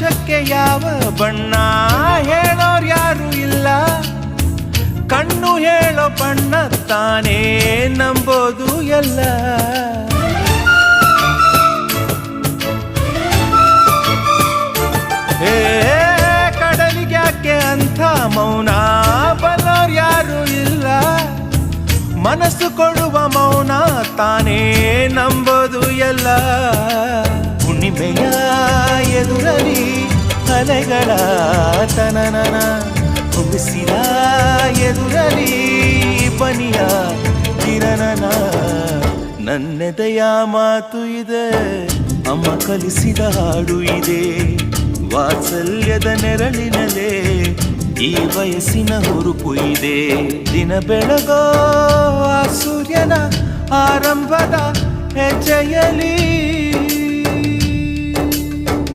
ಸಂತೋಷಕ್ಕೆ ಯಾವ ಬಣ್ಣ? ಹೇಳೋರ್ ಯಾರು ಇಲ್ಲ. ಕಣ್ಣು ಹೇಳೋ ಬಣ್ಣ ತಾನೇ ನಂಬೋದು ಎಲ್ಲ. ಏ ಕಡಲಿಗ್ಯಾಕೆ ಅಂಥ ಮೌನ? ಬಲ್ಲೋರ್ ಯಾರು ಇಲ್ಲ. ಮನಸ್ಸು ಕೊಡುವ ಮೌನ ತಾನೇ ನಂಬೋದು ಎಲ್ಲ. ಹುಣ್ಣಿಮೆಯ ಅಲೆಗಳ ತನನನ ಹುಬ್ಬಿಸಿದ ಎದುರಲಿ ಬನಿಯ ಕಿರಣನ. ನನ್ನೆದೆಯ ಮಾತು ಇದೆ, ಅಮ್ಮ ಕಲಿಸಿದ ಹಾಡು ಇದೆ. ವಾತ್ಸಲ್ಯದ ನೆರಳಿನಲೇ ಈ ವಯಸ್ಸಿನ ಹುರುಪು ಇದೆ. ದಿನ ಬೆಳಗೋ ಸೂರ್ಯನ ಆರಂಭದ ಹೆಜ್ಜೆಯಲಿ